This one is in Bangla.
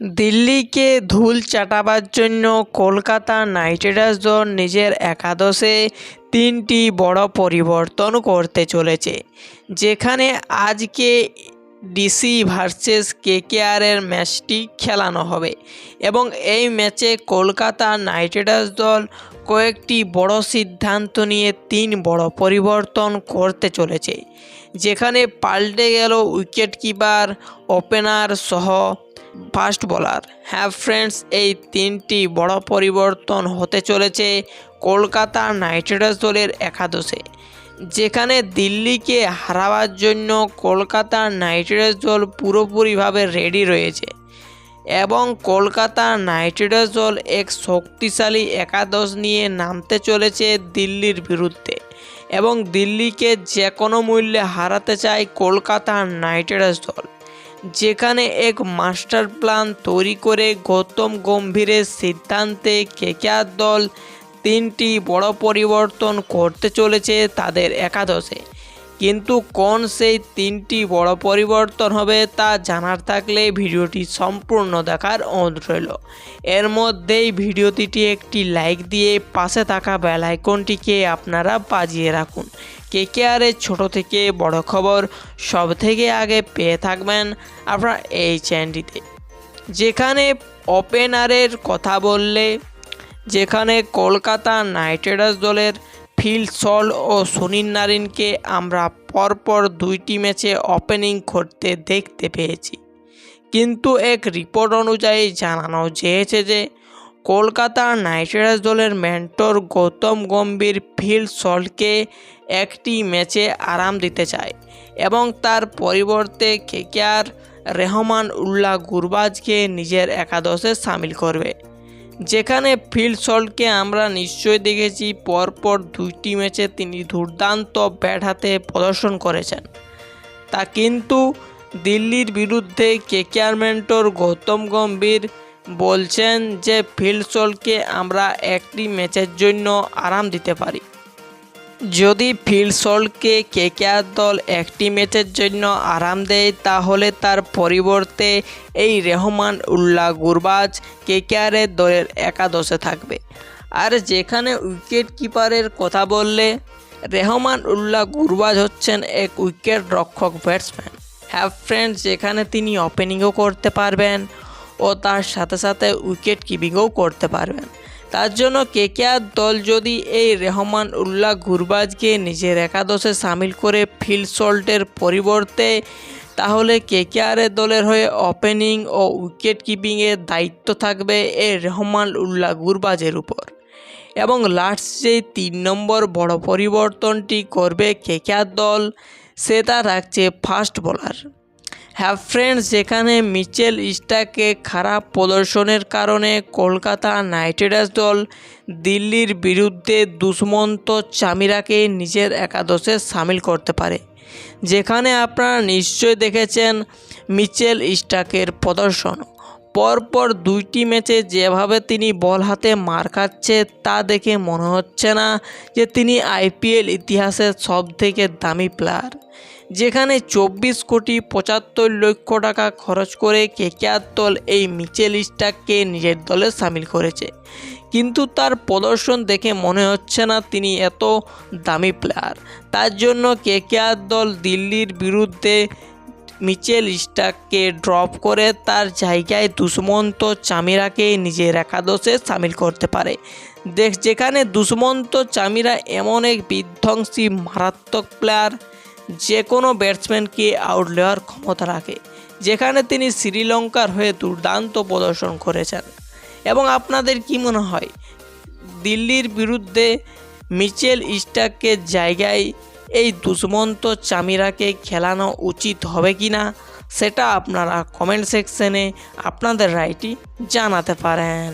দিল্লিকে ধুল চাটাবার জন্য কলকাতা নাইট রাইডার্স দল নিজের একাদশে তিনটি বড় পরিবর্তন করতে চলেছে, যেখানে আজকে ডিসি ভার্সেস কেকেআরের ম্যাচটি খেলানো হবে এবং এই ম্যাচে কলকাতা নাইট রাইডার্স দল কয়েকটি বড় সিদ্ধান্ত নিয়ে তিন বড় পরিবর্তন করতে চলেছে, যেখানে পাল্টে গেল উইকেট কিপার ওপেনার সহ ফাস্ট বোলার। হ্যাঁ ফ্রেন্ডস এই তিনটি বড় পরিবর্তন হতে চলেছে কলকাতা নাইট রাইডার্স দলের একাদশে। যেখানে দিল্লিকে হারাবার জন্য কলকাতা নাইট রাইডার্স দল পুরোপুরিভাবে রেডি রয়েছে এবং কলকাতা নাইট রাইডার্স দল এক শক্তিশালী একাদশ নিয়ে নামতে চলেছে দিল্লির বিরুদ্ধে এবং দিল্লিকে যে কোনো মূল্যে হারাতে চায় কলকাতা নাইট রাইডার্স দল। যেখানে এক মাস্টার প্ল্যান তৈরি করে গৌতম গম্ভীরের সিদ্ধান্তে কেকেআর দল তিনটি বড় পরিবর্তন করতে চলেছে তাদের একাদশে। কিন্তু কোন সেই তিনটি বড় পরিবর্তন হবে তা জানার থাকলে ভিডিওটি সম্পূর্ণ দেখার অনুরোধ রইল। এর মধ্যেই ভিডিওটিটি একটি লাইক দিয়ে পাশে থাকা বেল আইকনটিকে আপনারা বাজিয়ে রাখুন। কে কে কেকেআরের ছোট থেকে বড় খবর সব থেকে আগে পেয়ে থাকবেন আপনারা এই চ্যানেলটিতে। যেখানে ওপেনারের কথা বললে, যেখানে কলকাতা নাইট রাইডার্স দলের ফিল সল ও সুনীল নারিনকে আমরা পরপর দুইটি ম্যাচে ওপেনিং করতে দেখতে পেয়েছি। কিন্তু এক রিপোর্ট অনুযায়ী জানানো যেয়েছে যে, কলকাতা নাইট রাইডার্স দলের মেন্টর গৌতম গম্ভীর ফিল সল্টকে একটি ম্যাচে আরাম দিতে চায় এবং তার পরিবর্তে কেকেআর রেহমান উল্লাহ গুরবাজকে নিজের একাদশে সামিল করবে। যেখানে ফিল্ড সল্টকে আমরা নিশ্চয়ই দেখেছি, পরপর দুইটি ম্যাচে তিনি দুর্দান্ত ব্যাট হাতে প্রদর্শন করেছেন। তা কিন্তু দিল্লির বিরুদ্ধে কেকেআর মেন্টর গৌতম গম্ভীর বলছেন যে ফিল্ড সল্টকে আমরা একটি ম্যাচের জন্য আরাম দিতে পারি। যদি ফিল্ড সল্টকে কেকেআর দল একটি ম্যাচের জন্য আরাম দেয়, তাহলে তার পরিবর্তে এই রেহমান উল্লাহ গুরবাজ কেকেআরের দলের একাদশে থাকবে। আর যেখানে উইকেট কিপারের কথা বললে, রেহমান উল্লাহ গুরবাজ হচ্ছেন এক উইকেট রক্ষক ব্যাটসম্যান। হ্যাভ ফ্রেন্ডস যেখানে তিনি ওপেনিংও করতে পারবেন ও তার সাথে সাথে উইকেট কিপিংও করতে পারবেন। তার জন্য কেকেআর দল যদি এই রেহমান উল্লাহ গুরবাজকে নিজের একাদশে সামিল করে ফিল্ড সল্টের পরিবর্তে, তাহলে কেকেআরের দলের হয়ে ওপেনিং ও উইকেট কিপিংয়ের দায়িত্ব থাকবে এই রহমান উল্লাহ গুরবাজের উপর। এবং লাস্ট যে তিন নম্বর বড় পরিবর্তনটি করবে কেকেআর দল সেটা রাখছে ফাস্ট বোলার। হ্যাঁ ফ্রেন্ডস যেখানে মিচেল স্টাকে খারাপ প্রদর্শনের কারণে কলকাতা নাইট রাইডার্স দল, দিল্লির বিরুদ্ধে দুষ্মন্ত চামিরাকে নিজের একাদশে সামিল করতে পারে। যেখানে আপনারা নিশ্চয় দেখেছেন মিচেল স্টাকের প্রদর্শন। পরপর দুইটি ম্যাচে যেভাবে তিনি বল হাতে মার খাচ্ছে তা দেখে মনে হচ্ছে না যে তিনি আইপিএল ইতিহাসের সব থেকে দামি প্লেয়ার যেখানে চব্বিশ কোটি পঁচাত্তর লক্ষ টাকা খরচ করে কেকেআর দল এই মিচেল স্টাককে নিজের দলে সামিল করেছে। কিন্তু তার প্রদর্শন দেখে মনে হচ্ছে না তিনি এত দামি প্লেয়ার তার জন্য কেকেআর দল দিল্লির বিরুদ্ধে মিচেল স্টাককে ড্রপ করে তার জায়গায় দুষ্মন্ত চামিরাকে নিজের একাদশে সামিল করতে পারে। দেখ, যেখানে দুষ্মন্ত চামিরা এমন এক বিধ্বংসী মারাত্মক প্লেয়ার যে কোনো ব্যাটসম্যানকে আউট নেওয়ার ক্ষমতা রাখে, যেখানে তিনি শ্রীলঙ্কার হয়ে দুর্দান্ত প্রদর্শন করেছেন। এবং আপনাদের কি মনে হয়, দিল্লির বিরুদ্ধে মিচেল স্টাকের জায়গায় এই দুষ্মন্ত চামিরাকে খেলানো উচিত হবে কি না সেটা আপনারা কমেন্ট সেকশনে আপনাদের রায়টি জানাতে পারেন।